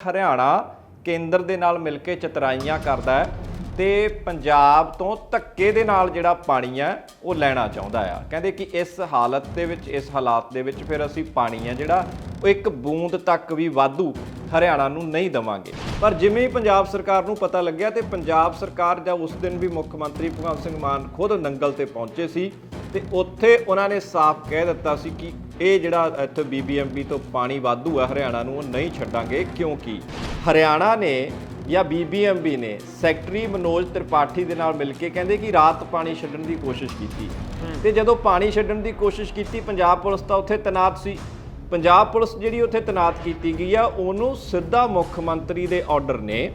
ਹਰਿਆਣਾ ਕੇਂਦਰ ਦੇ ਨਾਲ ਮਿਲ ਕੇ ਚਤਰਾਈਆਂ ਕਰਦਾ ਹੈ ਤੇ ਪੰਜਾਬ ਤੋਂ ਧੱਕੇ ਦੇ ਨਾਲ ਜਿਹੜਾ ਪਾਣੀ ਹੈ ਉਹ ਲੈਣਾ ਚਾਹੁੰਦਾ ਆ। ਕਹਿੰਦੇ ਕਿ ਇਸ ਹਾਲਤ ਦੇ ਵਿੱਚ, ਇਸ ਹਾਲਾਤ ਦੇ ਵਿੱਚ ਫਿਰ ਅਸੀਂ ਪਾਣੀ ਹੈ ਜਿਹੜਾ, ਉਹ ਇੱਕ ਬੂੰਦ ਤੱਕ ਵੀ ਵਾਧੂ ਹਰਿਆਣਾ ਨੂੰ ਨਹੀਂ ਦਵਾਂਗੇ। ਪਰ ਜਿਵੇਂ ਹੀ ਪੰਜਾਬ ਸਰਕਾਰ ਨੂੰ ਪਤਾ ਲੱਗਿਆ ਤੇ ਪੰਜਾਬ ਸਰਕਾਰ ਜਾਂ ਉਸ ਦਿਨ ਵੀ ਮੁੱਖ ਮੰਤਰੀ ਭਗਵੰਤ ਸਿੰਘ ਮਾਨ ਖੁਦ ਨੰਗਲ ਤੇ ਪਹੁੰਚੇ ਸੀ ਤੇ ਉੱਥੇ ਉਹਨਾਂ ਨੇ ਸਾਫ਼ ਕਹਿ ਦਿੱਤਾ ਸੀ ਕਿ ਇਹ ਜਿਹੜਾ ਇੱਥੇ ਬੀਬੀਐਮਬੀ ਤੋਂ ਪਾਣੀ ਵਾਧੂ ਆ ਹਰਿਆਣਾ ਨੂੰ ਉਹ ਨਹੀਂ ਛੱਡਾਂਗੇ। ਕਿਉਂਕਿ ਹਰਿਆਣਾ ਨੇ ਜਾਂ ਬੀਬੀਐਮਬੀ ਨੇ ਸੈਕਟਰੀ ਮਨੋਜ ਤ੍ਰਿਪਾਠੀ ਦੇ ਨਾਲ ਮਿਲ ਕੇ ਕਹਿੰਦੇ ਕਿ ਰਾਤ ਪਾਣੀ ਛੱਡਣ ਦੀ ਕੋਸ਼ਿਸ਼ ਕੀਤੀ। ਤੇ ਜਦੋਂ ਪਾਣੀ ਛੱਡਣ ਦੀ ਕੋਸ਼ਿਸ਼ ਕੀਤੀ ਪੰਜਾਬ ਪੁਲਿਸ ਤਾਂ ਉੱਥੇ ਤੈਨਾਤ ਸੀ। ਪੰਜਾਬ ਪੁਲਿਸ ਜਿਹੜੀ ਉੱਥੇ ਤੈਨਾਤ ਕੀਤੀ ਗਈ ਆ ਉਹਨੂੰ ਸਿੱਧਾ ਮੁੱਖ ਮੰਤਰੀ ਦੇ ਆਰਡਰ ਨੇ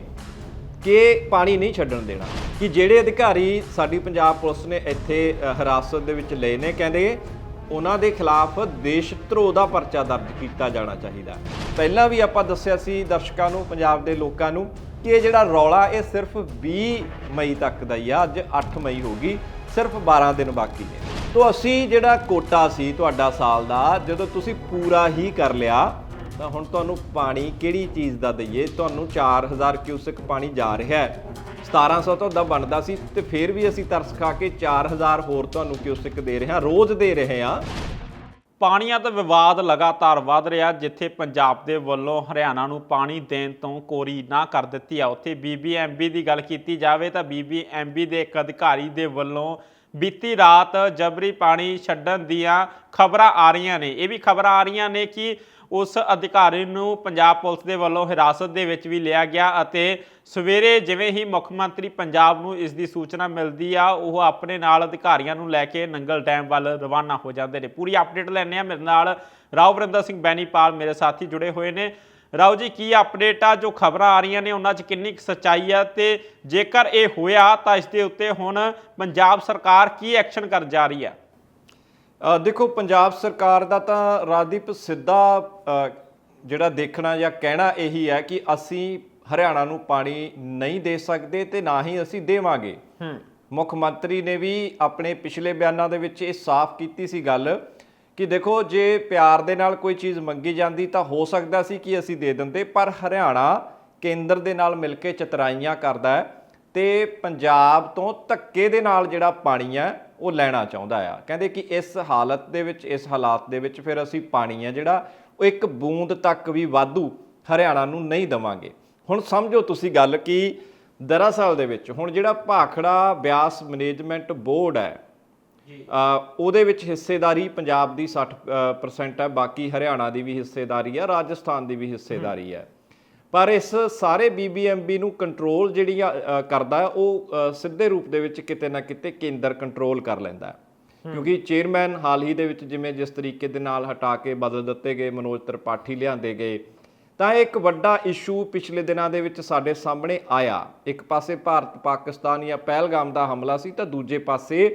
ਕਿ ਪਾਣੀ ਨਹੀਂ ਛੱਡਣ ਦੇਣਾ। ਕਿ ਜਿਹੜੇ ਅਧਿਕਾਰੀ ਸਾਡੀ ਪੰਜਾਬ ਪੁਲਿਸ ਨੇ ਇੱਥੇ ਹਿਰਾਸਤ ਦੇ ਵਿੱਚ ਲਏ ਨੇ ਕਹਿੰਦੇ ਉਹਨਾਂ ਦੇ ਖਿਲਾਫ ਦੇਸ਼ ਧਰੋਹ ਦਾ ਪਰਚਾ ਦਰਜ ਕੀਤਾ ਜਾਣਾ ਚਾਹੀਦਾ। ਪਹਿਲਾਂ ਵੀ ਆਪਾਂ ਦੱਸਿਆ ਸੀ ਦਰਸ਼ਕਾਂ ਨੂੰ, ਪੰਜਾਬ ਦੇ ਲੋਕਾਂ ਨੂੰ, ਕਿ ਇਹ ਜਿਹੜਾ ਰੌਲਾ ਇਹ ਸਿਰਫ 20 ਮਈ ਤੱਕ ਦਾ ਹੀ ਆ, ਅੱਜ 8 ਮਈ ਹੋ ਗਈ, ਸਿਰਫ 12 ਦਿਨ ਬਾਕੀ ਨੇ। ਤੋਂ ਅਸੀਂ ਜਿਹੜਾ ਕੋਟਾ ਸੀ ਤੁਹਾਡਾ ਸਾਲ ਦਾ, ਜਦੋਂ ਤੁਸੀਂ ਪੂਰਾ ਹੀ ਕਰ ਲਿਆ, ਤਾਂ ਹੁਣ ਤੁਹਾਨੂੰ ਪਾਣੀ ਕਿਹੜੀ ਚੀਜ਼ ਦਾ ਦਈਏ? ਤੁਹਾਨੂੰ 4000 ਕਿਊਸਕ ਪਾਣੀ ਜਾ ਰਿਹਾ ਹੈ। 1700 ਤੁਹਾਡਾ ਬਣਦਾ ਸੀ ਤੇ ਫਿਰ ਵੀ ਅਸੀਂ ਤਰਸ ਖਾ ਕੇ 4000 ਹੋਰ ਤੁਹਾਨੂੰ ਕਿਊਸਕ ਦੇ ਰਹੇ ਹਾਂ, ਰੋਜ਼ ਦੇ ਰਹੇ ਹਾਂ। ਪਾਣੀਆਂ ਦਾ ਵਿਵਾਦ ਲਗਾਤਾਰ ਵਧ ਰਿਹਾ, ਜਿੱਥੇ ਪੰਜਾਬ ਦੇ ਵੱਲੋਂ ਹਰਿਆਣਾ ਨੂੰ ਪਾਣੀ ਦੇਣ ਤੋਂ ਕੋਰੀ ਨਾ ਕਰ ਦਿੱਤੀ ਆ। ਉੱਥੇ ਬੀਬੀਐਮਬੀ ਦੀ ਗੱਲ ਕੀਤੀ ਜਾਵੇ ਤਾਂ ਬੀਬੀਐਮਬੀ ਦੇ ਇੱਕ ਅਧਿਕਾਰੀ ਦੇ ਵੱਲੋਂ ਬੀਤੀ ਰਾਤ ਜਬਰੀ ਪਾਣੀ ਛੱਡਣ ਦੀਆਂ ਖਬਰਾਂ ਆ ਰਹੀਆਂ ਨੇ। ਇਹ ਵੀ ਖਬਰਾਂ ਆ ਰਹੀਆਂ ਨੇ ਕਿ ਉਸ ਅਧਿਕਾਰੀ ਨੂੰ ਪੰਜਾਬ ਪੁਲਿਸ ਦੇ ਵੱਲੋਂ ਹਿਰਾਸਤ ਦੇ ਵਿੱਚ ਵੀ ਲਿਆ ਗਿਆ ਅਤੇ ਸਵੇਰੇ ਜਿਵੇਂ ਹੀ ਮੁੱਖ ਮੰਤਰੀ ਪੰਜਾਬ ਨੂੰ ਇਸ ਦੀ ਸੂਚਨਾ ਮਿਲਦੀ ਆ, ਉਹ ਆਪਣੇ ਨਾਲ ਅਧਿਕਾਰੀਆਂ ਨੂੰ ਲੈ ਕੇ ਨੰਗਲ ਡੈਮ ਵੱਲ ਰਵਾਨਾ ਹੋ ਜਾਂਦੇ ਨੇ। ਪੂਰੀ ਅਪਡੇਟ ਲੈਣੇ ਆ ਮੇਰੇ ਨਾਲ ਰਾਓ ਵਰਿੰਦਰ ਸਿੰਘ ਬੈਨੀਪਾਲ ਮੇਰੇ ਸਾਥੀ ਜੁੜੇ ਹੋਏ ਨੇ। ਰਾਓ ਜੀ, ਕੀ ਅਪਡੇਟ ਆ? ਜੋ ਖਬਰਾਂ ਆ ਰਹੀਆਂ ਨੇ, ਉਹਨਾਂ 'ਚ ਕਿੰਨੀ ਕੁ ਸੱਚਾਈ ਆ? ਤੇ ਜੇਕਰ ਇਹ ਹੋਇਆ ਤਾਂ ਇਸ ਦੇ ਉੱਤੇ ਹੁਣ ਪੰਜਾਬ ਸਰਕਾਰ ਕੀ ਐਕਸ਼ਨ ਕਰ ਜਾ ਰਹੀ ਆ? ਦੇਖੋ ਪੰਜਾਬ ਸਰਕਾਰ ਦਾ ਤਾਂ ਰਾਜਦੀਪ ਸਿੱਧਾ ਜਿਹੜਾ ਦੇਖਣਾ ਜਾਂ ਕਹਿਣਾ ਇਹੀ ਹੈ ਕਿ ਅਸੀਂ ਹਰਿਆਣਾ ਨੂੰ ਪਾਣੀ ਨਹੀਂ ਦੇ ਸਕਦੇ ਤੇ ਨਾ ਹੀ ਅਸੀਂ ਦੇਵਾਂਗੇ। ਹੂੰ। ਮੁੱਖ ਮੰਤਰੀ ਨੇ ਵੀ ਆਪਣੇ ਪਿਛਲੇ ਬਿਆਨਾਂ ਦੇ ਵਿੱਚ ਇਹ ਸਾਫ਼ ਕੀਤੀ ਸੀ ਗੱਲ ਕਿ ਦੇਖੋ ਜੇ ਪਿਆਰ ਦੇ ਨਾਲ ਕੋਈ ਚੀਜ਼ ਮੰਗੀ ਜਾਂਦੀ ਤਾਂ ਹੋ ਸਕਦਾ ਸੀ ਕਿ ਅਸੀਂ ਦੇ ਦਿੰਦੇ ਪਰ ਹਰਿਆਣਾ ਕੇਂਦਰ ਦੇ ਨਾਲ ਮਿਲ ਕੇ ਚਤਰਾਈਆਂ ਕਰਦਾ ਹੈ ਤੇ ਪੰਜਾਬ ਤੋਂ ਧੱਕੇ ਦੇ ਨਾਲ ਜਿਹੜਾ ਪਾਣੀ ਹੈ ਉਹ ਲੈਣਾ ਚਾਹੁੰਦਾ ਆ। ਕਹਿੰਦੇ ਕਿ ਇਸ ਹਾਲਤ ਦੇ ਵਿੱਚ ਇਸ ਹਾਲਾਤ ਦੇ ਵਿੱਚ ਫਿਰ ਅਸੀਂ ਪਾਣੀ ਹੈ ਜਿਹੜਾ ਉਹ ਇੱਕ ਬੂੰਦ ਤੱਕ ਵੀ ਵਾਧੂ ਹਰਿਆਣਾ ਨੂੰ ਨਹੀਂ ਦਵਾਂਗੇ। ਹੁਣ ਸਮਝੋ ਤੁਸੀਂ ਗੱਲ ਕਿ ਦਰਅਸਲ ਦੇ ਵਿੱਚ ਹੁਣ ਜਿਹੜਾ ਭਾਖੜਾ ਬਿਆਸ ਮੈਨੇਜਮੈਂਟ ਬੋਰਡ ਹੈ ਜੀ। ਉਹਦੇ ਵਿੱਚ ਹਿੱਸੇਦਾਰੀ ਪੰਜਾਬ ਦੀ 60% percent ਹੈ ਬਾਕੀ ਹਰਿਆਣਾ ਦੀ ਵੀ ਹਿੱਸੇਦਾਰੀ ਹੈ ਰਾਜਸਥਾਨ ਦੀ ਵੀ ਹਿੱਸੇਦਾਰੀ ਹੈ। ਪਰ ਇਸ ਸਾਰੇ ਬੀਬੀਐਮਬੀ ਨੂੰ ਕੰਟਰੋਲ ਜਿਹੜੀ ਕਰਦਾ ਉਹ ਸਿੱਧੇ ਰੂਪ ਦੇ ਵਿੱਚ ਕਿਤੇ ਨਾ ਕਿਤੇ ਕੇਂਦਰ ਕੰਟਰੋਲ ਕਰ ਲੈਂਦਾ ਹੈ। ਕਿਉਂਕਿ ਚੇਅਰਮੈਨ ਹਾਲ ਹੀ ਦੇ ਵਿੱਚ ਜਿਵੇਂ ਜਿਸ ਤਰੀਕੇ ਦੇ ਨਾਲ ਹਟਾ ਕੇ ਬਦਲ ਦਿੱਤੇ ਗਏ ਮਨੋਜ ਤ੍ਰਿਪਾਠੀ ਲਿਆਂਦੇ ਗਏ ਤਾਂ ਇੱਕ ਵੱਡਾ ਇਸ਼ੂ ਪਿਛਲੇ ਦਿਨਾਂ ਦੇ ਵਿੱਚ ਸਾਡੇ ਸਾਹਮਣੇ ਆਇਆ। ਇੱਕ ਪਾਸੇ ਭਾਰਤ ਪਾਕਿਸਤਾਨ ਜਾਂ ਪਹਿਲਗਾਮ ਦਾ ਹਮਲਾ ਸੀ ਤਾਂ ਦੂਜੇ ਪਾਸੇ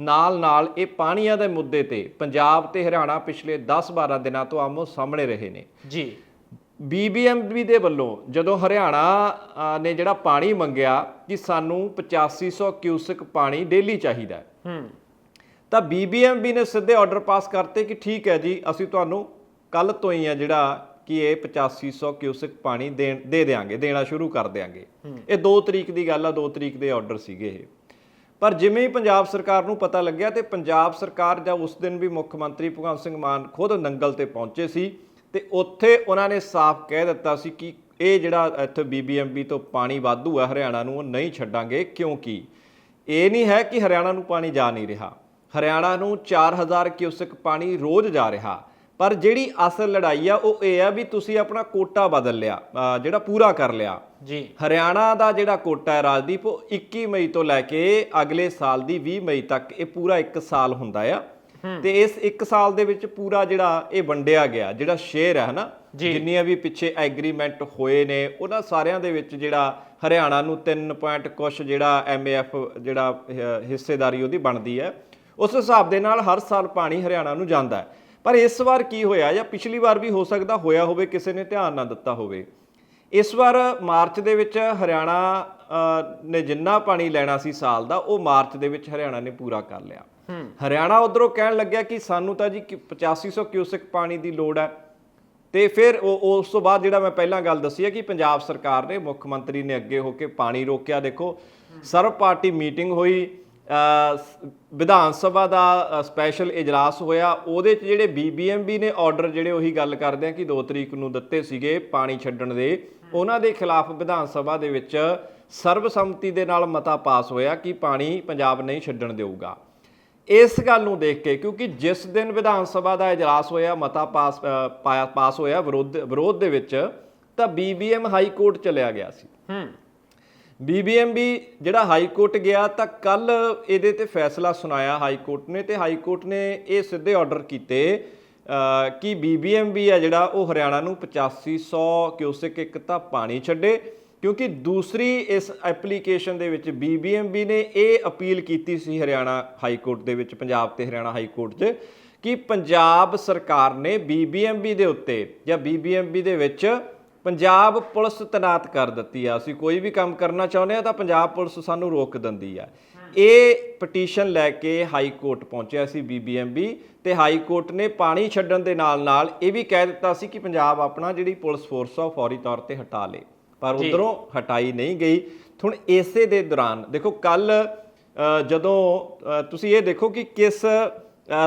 ਨਾਲ-ਨਾਲ ਇਹ ਪਾਣੀਆਂ ਦੇ ਮੁੱਦੇ ਤੇ ਪੰਜਾਬ ਤੇ ਹਰਿਆਣਾ ਪਿਛਲੇ 10-12 ਦਿਨਾਂ ਤੋਂ ਆਮੋ ਸਾਹਮਣੇ ਰਹੇ ਨੇ। ਜੀ। ਬੀਬੀਐਮਬੀ ਦੇ ਵੱਲੋਂ ਜਦੋਂ ਹਰਿਆਣਾ ਨੇ ਜਿਹੜਾ ਪਾਣੀ ਮੰਗਿਆ ਕਿ ਸਾਨੂੰ 8500 ਕਿਊਸਕ ਪਾਣੀ ਡੇਲੀ ਚਾਹੀਦਾ ਹੈ। ਹੂੰ। ਤਾਂ ਬੀਬੀਐਮਬੀ ਨੇ ਸਿੱਧੇ ਆਰਡਰ ਪਾਸ ਕਰਤੇ ਕਿ ਠੀਕ ਹੈ ਜੀ ਅਸੀਂ ਤੁਹਾਨੂੰ ਕੱਲ ਤੋਂ ਹੀ ਆ ਜਿਹੜਾ ਕਿ ਇਹ 8500 ਕਿਊਸਕ ਪਾਣੀ ਦੇ ਦੇਾਂਗੇ ਦੇਣਾ ਸ਼ੁਰੂ ਕਰ ਦੇਾਂਗੇ ਇਹ 2 ਤਰੀਕ ਦੀ ਗੱਲ ਆ 2 ਤਰੀਕ ਦੇ ਆਰਡਰ ਸੀਗੇ ਇਹ। ਪਰ ਜਿਵੇਂ ਹੀ ਪੰਜਾਬ ਸਰਕਾਰ ਨੂੰ ਪਤਾ ਲੱਗਿਆ ਤੇ ਪੰਜਾਬ ਸਰਕਾਰ ਜਾਂ ਉਸ ਦਿਨ ਵੀ ਮੁੱਖ ਮੰਤਰੀ ਭਗਵੰਤ ਸਿੰਘ ਮਾਨ ਖੁਦ ਨੰਗਲ ਤੇ ਪਹੁੰਚੇ ਸੀ ਤੇ ਉੱਥੇ ਉਹਨਾਂ ਨੇ ਸਾਫ਼ ਕਹਿ ਦਿੱਤਾ ਸੀ ਕਿ ਇਹ ਜਿਹੜਾ ਇੱਥੇ ਬੀਬੀਐਮਬੀ ਤੋਂ ਪਾਣੀ ਵਾਧੂ ਹੈ ਹਰਿਆਣਾ ਨੂੰ ਉਹ ਨਹੀਂ ਛੱਡਾਂਗੇ। ਕਿਉਂਕਿ ਇਹ ਨਹੀਂ ਹੈ ਕਿ ਹਰਿਆਣਾ ਨੂੰ ਪਾਣੀ ਜਾ ਨਹੀਂ ਰਿਹਾ। ਹਰਿਆਣਾ ਨੂੰ 4000 ਕਿਊਸਕ ਪਾਣੀ ਰੋਜ਼ ਜਾ ਰਿਹਾ। ਪਰ ਜਿਹੜੀ ਅਸਲ ਲੜਾਈ ਆ ਉਹ ਇਹ ਆ ਵੀ ਤੁਸੀਂ ਆਪਣਾ ਕੋਟਾ ਬਦਲ ਲਿਆ ਜਿਹੜਾ ਪੂਰਾ ਕਰ ਲਿਆ। ਜੀ। ਹਰਿਆਣਾ ਦਾ ਜਿਹੜਾ ਕੋਟਾ ਹੈ ਰਾਜਦੀਪ ਉਹ 21 ਮਈ ਤੋਂ ਲੈ ਕੇ ਅਗਲੇ ਸਾਲ ਦੀ 20 ਮਈ ਤੱਕ ਇਹ ਪੂਰਾ 1 ਸਾਲ ਹੁੰਦਾ ਆ। ਤੇ ਇਸ 1 ਸਾਲ ਦੇ ਵਿੱਚ ਪੂਰਾ ਜਿਹੜਾ ਇਹ ਵੰਡਿਆ ਗਿਆ ਜਿਹੜਾ ਸ਼ੇਅਰ ਹੈ ਹਨਾ ਜਿੰਨੀਆਂ ਵੀ ਪਿੱਛੇ ਐਗਰੀਮੈਂਟ ਹੋਏ ਨੇ ਉਹਨਾਂ ਸਾਰਿਆਂ ਦੇ ਵਿੱਚ ਜਿਹੜਾ ਹਰਿਆਣਾ ਨੂੰ 3 ਪੁਆਇੰਟ ਕੁਛ ਜਿਹੜਾ ਐਮਏਐਫ ਜਿਹੜਾ ਹਿੱਸੇਦਾਰੀ ਉਹਦੀ ਬਣਦੀ ਹੈ ਉਸ ਹਿਸਾਬ ਦੇ ਨਾਲ ਹਰ ਸਾਲ ਪਾਣੀ ਹਰਿਆਣਾ ਨੂੰ ਜਾਂਦਾ ਹੈ। ਪਰ ਇਸ ਵਾਰ ਕੀ ਹੋਇਆ ਜਾਂ ਪਿਛਲੀ ਵਾਰ ਵੀ ਹੋ ਸਕਦਾ ਹੋਇਆ ਹੋਵੇ ਕਿਸੇ ਨੇ ਧਿਆਨ ਨਾ ਦਿੱਤਾ ਹੋਵੇ। ਇਸ ਵਾਰ ਮਾਰਚ ਦੇ ਵਿੱਚ ਹਰਿਆਣਾ ਨੇ ਜਿੰਨਾ ਪਾਣੀ ਲੈਣਾ ਸੀ ਸਾਲ ਦਾ ਉਹ ਮਾਰਚ ਦੇ ਵਿੱਚ ਹਰਿਆਣਾ ਨੇ ਪੂਰਾ ਕਰ ਲਿਆ। ਹਰਿਆਣਾ ਉਧਰੋਂ ਕਹਿਣ ਲੱਗਿਆ ਕਿ ਸਾਨੂੰ ਤਾਂ ਜੀ ਕਿ 8500 ਕਿਊਸਿਕ ਪਾਣੀ ਦੀ ਲੋੜ ਹੈ। ਤੇ ਫਿਰ ਉਹ, ਉਸ ਤੋਂ ਬਾਅਦ ਜਿਹੜਾ ਮੈਂ ਪਹਿਲਾਂ ਗੱਲ ਦੱਸੀ ਹੈ ਕਿ ਪੰਜਾਬ ਸਰਕਾਰ ਨੇ, ਮੁੱਖ ਮੰਤਰੀ ਨੇ ਅੱਗੇ ਹੋ ਕੇ ਪਾਣੀ ਰੋਕਿਆ। ਦੇਖੋ, ਸਰਵ ਪਾਰਟੀ ਮੀਟਿੰਗ ਹੋਈ ਵਿਧਾਨ ਸਭਾ ਦਾ ਸਪੈਸ਼ਲ ਇਜਲਾਸ ਹੋਇਆ। ਉਹਦੇ ਚ ਜਿਹੜੇ ਬੀਬੀਐਮਬੀ ਨੇ ਆਰਡਰ ਜਿਹੜੇ ਉਹੀ ਗੱਲ ਕਰਦੇ ਆ ਕਿ 2 ਤਰੀਕ ਨੂੰ ਦਿੱਤੇ ਸੀਗੇ ਪਾਣੀ ਛੱਡਣ ਦੇ। ਉਹਨਾਂ ਦੇ ਖਿਲਾਫ ਵਿਧਾਨ ਸਭਾ ਦੇ ਵਿੱਚ ਸਰਬਸੰਮਤੀ ਦੇ ਨਾਲ ਮਤਾ ਪਾਸ ਹੋਇਆ ਕਿ ਪਾਣੀ ਪੰਜਾਬ ਨਹੀਂ ਛੱਡਣ ਦੇਊਗਾ। ਇਸ ਗੱਲ ਨੂੰ ਦੇਖ ਕੇ ਕਿਉਂਕਿ ਜਿਸ ਦਿਨ ਵਿਧਾਨ ਸਭਾ ਦਾ ਇਜਲਾਸ ਹੋਇਆ ਮਤਾ ਪਾਸ ਪਾਸ ਹੋਇਆ ਵਿਰੋਧ ਵਿਰੋਧ ਦੇ ਵਿੱਚ ਤਾਂ ਬੀਬੀਐਮ ਹਾਈ ਕੋਰਟ ਚਲਿਆ ਗਿਆ ਸੀ। ਹੂੰ। ਬੀਬੀਐਮਬੀ ਜਿਹੜਾ ਹਾਈ ਕੋਰਟ ਗਿਆ ਤਾਂ ਕੱਲ ਇਹਦੇ ਤੇ ਫੈਸਲਾ ਸੁਣਾਇਆ ਹਾਈ ਕੋਰਟ ਨੇ ਤੇ ਹਾਈ ਕੋਰਟ ਨੇ ਇਹ ਸਿੱਧੇ ਆਰਡਰ ਕੀਤੇ ਕਿ ਬੀਬੀਐਮਬੀ ਆ ਜਿਹੜਾ ਉਹ ਹਰਿਆਣਾ ਨੂੰ 8500 ਕਿਊਸੈਕ ਇੱਕ ਤਾਂ ਪਾਣੀ ਛੱਡੇ ਕਿਉਂਕਿ ਦੂਸਰੀ ਇਸ ਐਪਲੀਕੇਸ਼ਨ ਦੇ ਵਿੱਚ ਬੀਬੀਐਮਬੀ ਨੇ ਇਹ ਅਪੀਲ ਕੀਤੀ ਸੀ ਹਰਿਆਣਾ ਹਾਈ ਕੋਰਟ ਦੇ ਵਿੱਚ, ਪੰਜਾਬ ਤੇ ਹਰਿਆਣਾ ਹਾਈ ਕੋਰਟ 'ਚ, ਕਿ ਪੰਜਾਬ ਸਰਕਾਰ ਨੇ ਬੀਬੀਐਮਬੀ ਦੇ ਉੱਤੇ ਜਾਂ ਬੀਬੀਐਮਬੀ ਦੇ ਵਿੱਚ ਪੰਜਾਬ ਪੁਲਿਸ ਤੈਨਾਤ ਕਰ ਦਿੱਤੀ ਆ। ਅਸੀਂ ਕੋਈ ਵੀ ਕੰਮ ਕਰਨਾ ਚਾਹੁੰਦੇ ਆ ਤਾਂ ਪੰਜਾਬ ਪੁਲਿਸ ਸਾਨੂੰ ਰੋਕ ਦਿੰਦੀ ਆ। ਇਹ ਪਟੀਸ਼ਨ ਲੈ ਕੇ ਹਾਈ ਕੋਰਟ ਪਹੁੰਚਿਆ ਸੀ ਬੀਬੀਐਮਬੀ ਤੇ ਹਾਈ ਕੋਰਟ ਨੇ ਪਾਣੀ ਛੱਡਣ ਦੇ ਨਾਲ ਨਾਲ ਇਹ ਵੀ ਕਹਿ ਦਿੱਤਾ ਸੀ ਕਿ ਪੰਜਾਬ ਆਪਣਾ ਜਿਹੜੀ ਪੁਲਿਸ ਫੋਰਸ ਆ ਉਹ ਫੌਰੀ ਤੌਰ ਤੇ ਹਟਾ ਲੇ। ਪਰ ਉਧਰੋਂ ਹਟਾਈ ਨਹੀਂ ਗਈ। ਹੁਣ ਇਸੇ ਦੇ ਦੌਰਾਨ ਦੇਖੋ ਕੱਲ ਜਦੋਂ ਤੁਸੀਂ ਇਹ ਦੇਖੋ ਕਿ ਕਿਸ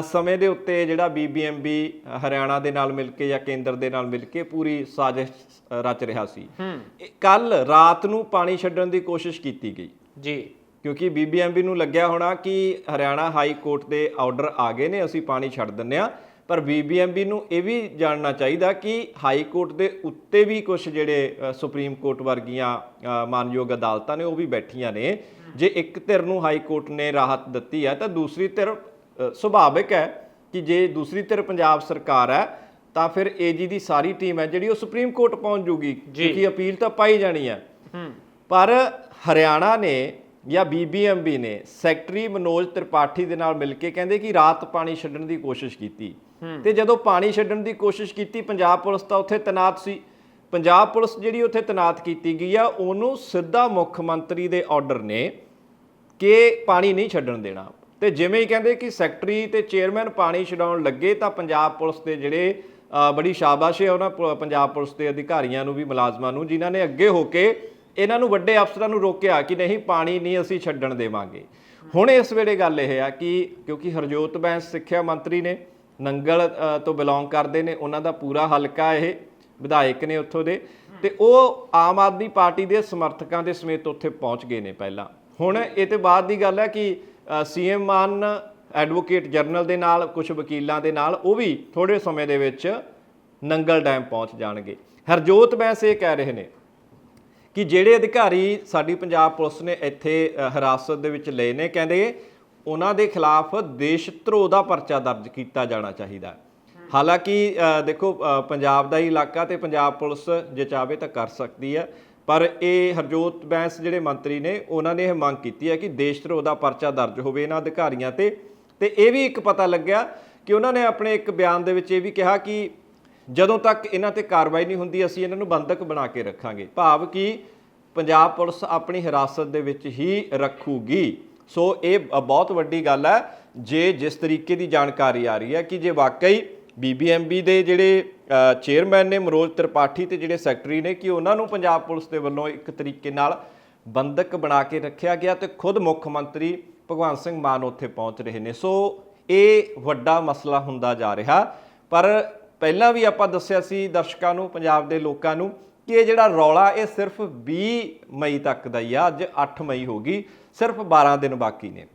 ਸਮੇਂ ਦੇ ਉੱਤੇ ਜਿਹੜਾ ਬੀਬੀਐਮਬੀ ਹਰਿਆਣਾ ਦੇ ਨਾਲ ਮਿਲ ਕੇ ਜਾਂ ਕੇਂਦਰ ਦੇ ਨਾਲ ਮਿਲ ਕੇ ਪੂਰੀ ਸਾਜ਼ਿਸ਼ ਰਚ ਰਿਹਾ ਸੀ। ਹੂੰ। ਕੱਲ ਰਾਤ ਨੂੰ ਪਾਣੀ ਛੱਡਣ ਦੀ ਕੋਸ਼ਿਸ਼ ਕੀਤੀ ਗਈ। ਜੀ। ਕਿਉਂਕਿ ਬੀਬੀਐਮਬੀ ਨੂੰ ਲੱਗਿਆ ਹੋਣਾ ਕਿ ਹਰਿਆਣਾ ਹਾਈ ਕੋਰਟ ਦੇ ਆਰਡਰ ਆ ਗਏ ਨੇ ਅਸੀਂ ਪਾਣੀ ਛੱਡ ਦਿੰਨੇ ਆ ਪਰ ਬੀਬੀਐਮਬੀ ਨੂੰ ਇਹ ਵੀ ਜਾਣਨਾ ਚਾਹੀਦਾ ਕਿ ਹਾਈ ਕੋਰਟ ਦੇ ਉੱਤੇ ਵੀ ਕੁਝ ਜਿਹੜੇ ਸੁਪਰੀਮ ਕੋਰਟ ਵਰਗੀਆਂ ਮਾਨਯੋਗ ਅਦਾਲਤਾਂ ਨੇ ਉਹ ਵੀ ਬੈਠੀਆਂ ਨੇ। ਜੇ ਇੱਕ ਧਿਰ ਨੂੰ ਹਾਈ ਕੋਰਟ ਨੇ ਰਾਹਤ ਦਿੱਤੀ ਹੈ ਤਾਂ ਦੂਸਰੀ ਧਿਰ ਸੁਭਾਵਿਕ ਹੈ ਕਿ ਜੇ ਦੂਸਰੀ ਧਿਰ ਪੰਜਾਬ ਸਰਕਾਰ ਹੈ ਤਾਂ ਫਿਰ ਏਜੀ ਦੀ ਸਾਰੀ ਟੀਮ ਹੈ ਜਿਹੜੀ ਉਹ ਸੁਪਰੀਮ ਕੋਰਟ ਪਹੁੰਚ ਜੂਗੀ ਕਿਉਂਕਿ ਅਪੀਲ ਤਾਂ ਪਾਈ ਜਾਣੀ ਹੂੰ। ਪਰ ਹਰਿਆਣਾ ਨੇ ਜਾਂ ਬੀਬੀਐਮਬੀ ਨੇ ਸੈਕਟਰੀ ਮਨੋਜ ਤ੍ਰਿਪਾਠੀ ਦੇ ਨਾਲ ਮਿਲ ਕੇ ਕਹਿੰਦੇ ਕਿ ਰਾਤ ਪਾਣੀ ਛੱਡਣ ਦੀ ਕੋਸ਼ਿਸ਼ ਕੀਤੀ। ਤੇ ਜਦੋਂ ਪਾਣੀ ਛੱਡਣ ਦੀ ਕੋਸ਼ਿਸ਼ ਕੀਤੀ ਪੰਜਾਬ ਪੁਲਿਸ ਤਾਂ ਉੱਥੇ ਤੈਨਾਤ ਸੀ। ਪੰਜਾਬ ਪੁਲਿਸ ਜਿਹੜੀ ਉੱਥੇ ਤੈਨਾਤ ਕੀਤੀ ਗਈ ਆ ਉਹਨੂੰ ਸਿੱਧਾ ਮੁੱਖ ਮੰਤਰੀ ਦੇ ਆਰਡਰ ਨੇ ਕਿ ਪਾਣੀ ਨਹੀਂ ਛੱਡਣ ਦੇਣਾ। ਤੇ ਜਿਵੇਂ ਹੀ ਕਹਿੰਦੇ ਕਿ ਸੈਕਟਰੀ ਤੇ ਚੇਅਰਮੈਨ ਪਾਣੀ ਛਡਾਉਣ ਲੱਗੇ ਤਾਂ ਪੰਜਾਬ ਪੁਲਿਸ ਦੇ ਜਿਹੜੇ ਬੜੀ ਸ਼ਾਬਾਸ਼ ਹੈ ਉਹਨਾਂ ਪੰਜਾਬ ਪੁਲਿਸ ਦੇ ਅਧਿਕਾਰੀਆਂ ਨੂੰ ਵੀ ਮੁਲਾਜ਼ਮਾਂ ਨੂੰ ਜਿਨ੍ਹਾਂ ਨੇ ਅੱਗੇ ਹੋ ਕੇ ਇਹਨਾਂ ਨੂੰ ਵੱਡੇ ਅਫਸਰਾਂ ਨੂੰ ਰੋਕਿਆ ਕਿ ਨਹੀਂ, ਪਾਣੀ ਨਹੀਂ ਅਸੀਂ ਛੱਡਣ ਦੇਵਾਂਗੇ। ਹੁਣ ਇਸ ਵੇਲੇ ਗੱਲ ਇਹ ਆ ਕਿ ਕਿਉਂਕਿ ਹਰਜੋਤ ਬੈਂਸ ਸਿੱਖਿਆ ਮੰਤਰੀ ਨੇ, ਨੰਗਲ ਤੋਂ ਬਿਲੋਂਗ ਕਰਦੇ ਨੇ, ਉਹਨਾਂ ਦਾ ਪੂਰਾ ਹਲਕਾ ਇਹ ਵਿਧਾਇਕ ਨੇ ਉੱਥੋਂ ਦੇ, ਤੇ ਉਹ ਆਮ ਆਦਮੀ ਪਾਰਟੀ ਦੇ ਸਮਰਥਕਾਂ ਦੇ ਸਮੇਤ ਉੱਥੇ ਪਹੁੰਚ ਗਏ ਨੇ ਪਹਿਲਾਂ। ਹੁਣ ਇਹ ਤੇ ਬਾਅਦ ਦੀ ਗੱਲ ਹੈ ਕਿ ਸੀਐਮ ਮਾਨ, ਐਡਵੋਕੇਟ ਜਨਰਲ ਦੇ ਨਾਲ ਕੁਝ ਵਕੀਲਾਂ ਦੇ ਨਾਲ, ਉਹ ਵੀ ਥੋੜੇ ਸਮੇਂ ਦੇ ਵਿੱਚ ਨੰਗਲ ਡੈਮ ਪਹੁੰਚ ਜਾਣਗੇ। ਹਰਜੋਤ ਬੈਂਸ ਇਹ ਕਹਿ ਰਹੇ ਨੇ ਕਿ ਜਿਹੜੇ ਅਧਿਕਾਰੀ ਸਾਡੀ ਪੰਜਾਬ ਪੁਲਿਸ ਨੇ ਇੱਥੇ ਹਿਰਾਸਤ ਦੇ ਵਿੱਚ ਲਏ ਨੇ, ਕਹਿੰਦੇ ਉਹਨਾਂ ਦੇ ਖਿਲਾਫ ਦੇਸ਼ ਧਰੋਹ ਦਾ ਪਰਚਾ ਦਰਜ ਕੀਤਾ ਜਾਣਾ ਚਾਹੀਦਾ ਹੈ। ਹਾਲਾਂਕਿ ਦੇਖੋ ਪੰਜਾਬ ਦਾ ਹੀ ਇਲਾਕਾ ਤੇ ਪੰਜਾਬ ਪੁਲਿਸ ਜੇ ਚਾਹਵੇ ਤਾਂ ਕਰ ਸਕਦੀ ਹੈ, ਪਰ ਇਹ ਹਰਜੋਤ ਬੈਂਸ ਜਿਹੜੇ ਮੰਤਰੀ ਨੇ, ਉਹਨਾਂ ਨੇ ਇਹ ਮੰਗ ਕੀਤੀ ਹੈ ਕਿ ਦੇਸ਼ ਧਰੋਹ ਦਾ ਪਰਚਾ ਦਰਜ ਹੋਵੇ ਇਹਨਾਂ ਅਧਿਕਾਰੀਆਂ ਤੇ ਤੇ ਇਹ ਵੀ ਇੱਕ ਪਤਾ ਲੱਗਿਆ ਕਿ ਉਹਨਾਂ ਨੇ ਆਪਣੇ ਇੱਕ ਬਿਆਨ ਦੇ ਵਿੱਚ ਇਹ ਵੀ ਕਿਹਾ ਕਿ ਜਦੋਂ ਤੱਕ ਇਹਨਾਂ ਤੇ ਕਾਰਵਾਈ ਨਹੀਂ ਹੁੰਦੀ, ਅਸੀਂ ਇਹਨਾਂ ਨੂੰ ਬੰਦਕ ਬਣਾ ਕੇ ਰੱਖਾਂਗੇ। ਭਾਵ ਕਿ ਪੰਜਾਬ ਪੁਲਿਸ ਆਪਣੀ ਹਿਰਾਸਤ ਦੇ ਵਿੱਚ ਹੀ ਰੱਖੂਗੀ। ਸੋ ਇਹ ਬਹੁਤ ਵੱਡੀ ਗੱਲ ਹੈ, ਜੇ ਜਿਸ ਤਰੀਕੇ ਦੀ ਜਾਣਕਾਰੀ ਆ ਰਹੀ ਹੈ ਕਿ ਜੇ ਵਾਕਈ ਬੀਬੀਐਮਬੀ ਦੇ ਜਿਹੜੇ ਚੇਅਰਮੈਨ ਨੇ ਮਨੋਜ ਤ੍ਰਿਪਾਠੀ ਤੇ ਜਿਹੜੇ ਸੈਕਟਰੀ ਨੇ ਕਿ ਉਹਨਾਂ ਨੂੰ ਪੰਜਾਬ ਪੁਲਿਸ ਦੇ ਵੱਲੋਂ ਇੱਕ ਤਰੀਕੇ ਨਾਲ ਬੰਦਕ ਬਣਾ ਕੇ ਰੱਖਿਆ ਗਿਆ ਤੇ ਖੁਦ ਮੁੱਖ ਮੰਤਰੀ ਭਗਵੰਤ ਸਿੰਘ ਮਾਨ ਉੱਥੇ ਪਹੁੰਚ ਰਹੇ ਨੇ। ਸੋ ਇਹ ਵੱਡਾ ਮਸਲਾ ਹੁੰਦਾ ਜਾ ਰਿਹਾ। ਪਰ ਪਹਿਲਾਂ ਵੀ ਆਪਾਂ ਦੱਸਿਆ ਸੀ ਦਰਸ਼ਕਾਂ ਨੂੰ ਪੰਜਾਬ ਦੇ ਲੋਕਾਂ ਨੂੰ ਕਿ ਇਹ ਜਿਹੜਾ ਰੌਲਾ ਇਹ ਸਿਰਫ 20 ਮਈ ਤੱਕ ਦਾ ਹੀ ਆ ਅੱਜ 8 ਮਈ ਹੋ ਗਈ ਸਿਰਫ 12 ਦਿਨ ਬਾਕੀ ਨੇ।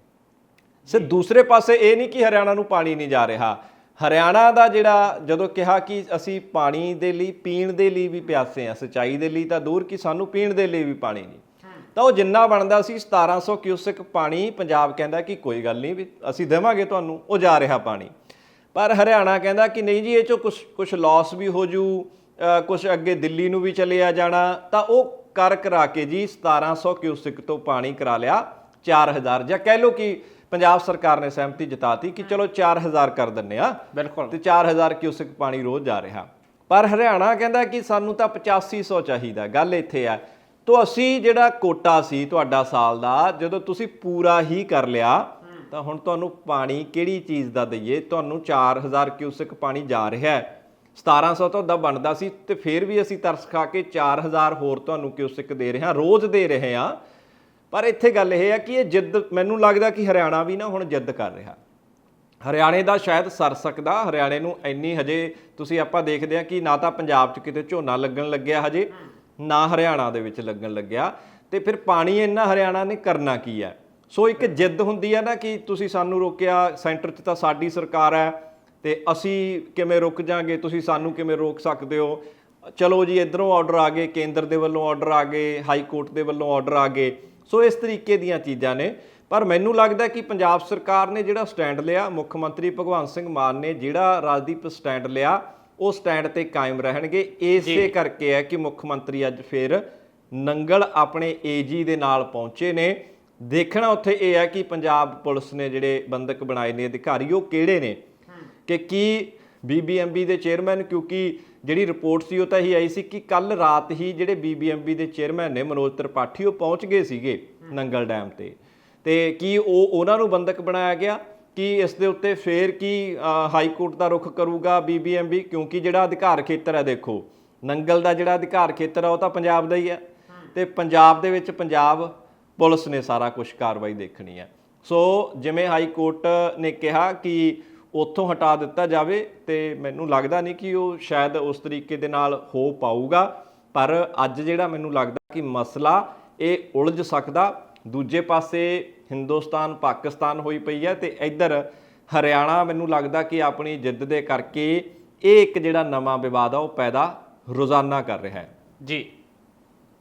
ਸੇ ਦੂਸਰੇ ਪਾਸੇ ਇਹ ਨਹੀਂ ਕਿ ਹਰਿਆਣਾ ਨੂੰ ਪਾਣੀ ਨਹੀਂ ਜਾ ਰਿਹਾ। ਹਰਿਆਣਾ ਦਾ ਜਿਹੜਾ ਜਦੋਂ ਕਿਹਾ ਕਿ ਅਸੀਂ ਪਾਣੀ ਦੇ ਲਈ ਪੀਣ ਦੇ ਲਈ ਵੀ ਪਿਆਸੇ ਆ ਸਿੰਚਾਈ ਦੇ ਲਈ ਤਾਂ ਦੂਰ ਕਿ ਸਾਨੂੰ ਪੀਣ ਦੇ ਲਈ ਵੀ ਪਾਣੀ ਨਹੀਂ। ਤਾਂ ਉਹ ਜਿੰਨਾ ਬਣਦਾ ਸੀ 1700 ਕਿਊਸੈਕ ਪਾਣੀ ਪੰਜਾਬ ਕਹਿੰਦਾ ਕਿ ਕੋਈ ਗੱਲ ਨਹੀਂ ਵੀ ਅਸੀਂ ਦੇਵਾਂਗੇ ਤੁਹਾਨੂੰ ਉਹ ਜਾ ਰਿਹਾ ਪਾਣੀ। ਪਰ ਹਰਿਆਣਾ ਕਹਿੰਦਾ ਕਿ ਨਹੀਂ ਜੀ ਇਹ ਚੋਂ ਕੁਝ ਕੁਝ ਲਾਸ ਵੀ ਹੋ ਜੂ ਕੁਝ ਅੱਗੇ ਦਿੱਲੀ ਨੂੰ ਵੀ ਚਲਿਆ ਜਾਣਾ। ਤਾਂ ਉਹ ਕਰ ਕਰਾ ਕੇ ਜੀ 1700 ਕਿਊਸੈਕ ਤੋਂ ਪਾਣੀ ਕਰਾ ਲਿਆ 4000 ਜਾਂ ਕਹਿ ਲਓ ਕਿ ਪੰਜਾਬ ਸਰਕਾਰ ਨੇ ਸਹਿਮਤੀ ਜਤਾਤੀ ਕਿ ਚਲੋ 4000 ਕਰ ਦਿੰਨੇ ਆ ਬਿਲਕੁਲ। ਤੇ 4000 ਕਿਊਸੈਕ ਪਾਣੀ ਰੋਜ਼ ਜਾ ਰਿਹਾ। ਪਰ ਹਰਿਆਣਾ ਕਹਿੰਦਾ ਕਿ ਸਾਨੂੰ ਤਾਂ 8500 ਚਾਹੀਦਾ ਗੱਲ ਇੱਥੇ ਆ। ਤੋਂ ਅਸੀਂ ਜਿਹੜਾ ਕੋਟਾ ਸੀ ਤੁਹਾਡਾ ਸਾਲ ਦਾ ਜਦੋਂ ਤੁਸੀਂ ਪੂਰਾ ਹੀ ਕਰ ਲਿਆ ਤਾਂ ਹੁਣ ਤੁਹਾਨੂੰ ਪਾਣੀ ਕਿਹੜੀ ਚੀਜ਼ ਦਾ ਦਈਏ? ਤੁਹਾਨੂੰ 4000 ਕਿਊਸਿਕ ਪਾਣੀ ਜਾ ਰਿਹਾ ਹੈ। 1700 ਤੁਹਾਡਾ ਬਣਦਾ ਸੀ ਤੇ ਫਿਰ ਵੀ ਅਸੀਂ ਤਰਸ ਖਾ ਕੇ 4000 ਹੋਰ ਤੁਹਾਨੂੰ ਕਿਊਸਿਕ ਦੇ ਰਹੇ ਹਾਂ, ਰੋਜ਼ ਦੇ ਰਹੇ ਹਾਂ। ਪਰ ਇੱਥੇ ਗੱਲ ਇਹ ਹੈ ਕਿ ਇਹ ਜਿੱਦ, ਮੈਨੂੰ ਲੱਗਦਾ ਕਿ ਹਰਿਆਣਾ ਵੀ ਨਾ ਹੁਣ ਜਿੱਦ ਕਰ ਰਿਹਾ। ਹਰਿਆਣੇ ਦਾ ਸ਼ਾਇਦ ਸਰ ਸਕਦਾ, ਹਰਿਆਣੇ ਨੂੰ ਇੰਨੀ ਹਜੇ ਤੁਸੀਂ ਆਪਾਂ ਦੇਖਦੇ ਹਾਂ ਕਿ ਨਾ ਤਾਂ ਪੰਜਾਬ 'ਚ ਕਿਤੇ ਝੋਨਾ ਲੱਗਣ ਲੱਗਿਆ ਹਜੇ, ਨਾ ਹਰਿਆਣਾ ਦੇ ਵਿੱਚ ਲੱਗਣ ਲੱਗਿਆ। ਤੇ ਫਿਰ ਪਾਣੀ ਇੰਨਾ ਹਰਿਆਣਾ ਨੇ ਕਰਨਾ ਕੀ ਹੈ? ਸੋ ਇੱਕ ਜਿੱਦ ਹੁੰਦੀ ਹੈ ਨਾ ਕਿ ਤੁਸੀਂ ਸਾਨੂੰ ਰੋਕਿਆ ਸੈਂਟਰ 'ਚ ਤਾਂ ਸਾਡੀ ਸਰਕਾਰ ਹੈ ਤੇ ਅਸੀਂ ਕਿਵੇਂ ਰੁਕ ਜਾਾਂਗੇ ਤੁਸੀਂ ਸਾਨੂੰ ਕਿਵੇਂ ਰੋਕ ਸਕਦੇ ਹੋ? ਚਲੋ ਜੀ ਇਧਰੋਂ ਆਰਡਰ ਆ ਗਏ ਕੇਂਦਰ ਦੇ ਵੱਲੋਂ ਆਰਡਰ ਆ ਗਏ ਹਾਈ ਕੋਰਟ ਦੇ ਵੱਲੋਂ ਆਰਡਰ ਆ ਗਏ। ਸੋ ਇਸ ਤਰੀਕੇ ਦੀਆਂ ਚੀਜ਼ਾਂ ਨੇ। ਪਰ ਮੈਨੂੰ ਲੱਗਦਾ ਕਿ ਪੰਜਾਬ ਸਰਕਾਰ ਨੇ ਜਿਹੜਾ ਸਟੈਂਡ ਲਿਆ ਮੁੱਖ ਮੰਤਰੀ ਭਗਵੰਤ ਸਿੰਘ ਮਾਨ ਨੇ ਜਿਹੜਾ ਰਾਜਦੀਪ ਸਟੈਂਡ ਲਿਆ ਉਹ ਸਟੈਂਡ ਤੇ ਕਾਇਮ ਰਹਿਣਗੇ। ਇਸੇ ਕਰਕੇ ਹੈ ਕਿ ਮੁੱਖ ਮੰਤਰੀ ਅੱਜ ਫਿਰ ਨੰਗਲ ਆਪਣੇ ਏਜੀ ਦੇ ਨਾਲ ਪਹੁੰਚੇ ਨੇ। ਦੇਖਣਾ ਉੱਥੇ ਇਹ ਹੈ ਕਿ ਪੰਜਾਬ ਪੁਲਿਸ ਨੇ ਜਿਹੜੇ ਬੰਦਕ ਬਣਾਏ ਨੇ ਅਧਿਕਾਰੀ, ਉਹ ਕਿਹੜੇ ਨੇ? ਕਿ ਕੀ ਬੀਬੀਐਮਬੀ ਦੇ ਚੇਅਰਮੈਨ, ਕਿਉਂਕਿ ਜਿਹੜੀ ਰਿਪੋਰਟ ਸੀ ਉਹ ਤਾਂ ਇਹੀ ਆਈ ਸੀ ਕਿ ਕੱਲ ਰਾਤ ਹੀ ਜਿਹੜੇ ਬੀਬੀਐਮਬੀ ਦੇ ਚੇਅਰਮੈਨ ਨੇ ਮਨੋਜ ਤ੍ਰਿਪਾਠੀ, ਉਹ ਪਹੁੰਚ ਗਏ ਸੀਗੇ ਨੰਗਲ ਡੈਮ ਤੇ। ਤੇ ਕੀ ਉਹ, ਉਹਨਾਂ ਨੂੰ ਬੰਦਕ ਬਣਾਇਆ ਗਿਆ? ਕਿ ਇਸ ਦੇ ਉੱਤੇ ਫੇਰ ਕੀ ਹਾਈ ਕੋਰਟ ਦਾ ਰੁਖ ਕਰੂਗਾ ਬੀਬੀਐਮਬੀ ਕਿਉਂਕਿ ਜਿਹੜਾ ਅਧਿਕਾਰ ਖੇਤਰ ਹੈ ਦੇਖੋ, ਨੰਗਲ ਦਾ ਜਿਹੜਾ ਅਧਿਕਾਰ ਖੇਤਰ ਹੈ ਉਹ ਤਾਂ ਪੰਜਾਬ ਦਾ ਹੀ ਹੈ। ਤੇ ਪੰਜਾਬ ਦੇ ਵਿੱਚ ਪੰਜਾਬ ਪੁਲਿਸ ਨੇ ਸਾਰਾ ਕੁਝ ਕਾਰਵਾਈ ਦੇਖਣੀ ਹੈ। ਸੋ ਜਿਵੇਂ ਹਾਈ ਕੋਰਟ ਨੇ ਕਿਹਾ ਕਿ ਉੱਥੋਂ ਹਟਾ ਦਿੱਤਾ ਜਾਵੇ ਤੇ ਮੈਨੂੰ ਲੱਗਦਾ ਨਹੀਂ ਕਿ ਉਹ ਸ਼ਾਇਦ ਉਸ ਤਰੀਕੇ ਦੇ ਨਾਲ ਹੋ ਪਾਊਗਾ, ਪਰ ਅੱਜ ਜਿਹੜਾ ਮੈਨੂੰ ਲੱਗਦਾ ਕਿ ਮਸਲਾ ਇਹ ਉਲਝ ਸਕਦਾ। ਦੂਜੇ ਪਾਸੇ ਹਿੰਦੁਸਤਾਨ, ਪਾਕਿਸਤਾਨ ਹੋਈ ਪਈ ਹੈ ਤੇ ਇੱਧਰ ਹਰਿਆਣਾ ਮੈਨੂੰ ਲੱਗਦਾ ਕਿ ਆਪਣੀ ਜਿੱਦ ਦੇ ਕਰਕੇ ਇਹ ਇੱਕ ਜਿਹੜਾ ਨਵਾਂ ਵਿਵਾਦ ਆ, ਉਹ ਪੈਦਾ ਰੋਜ਼ਾਨਾ ਕਰ ਰਿਹਾ ਹੈ। ਜੀ।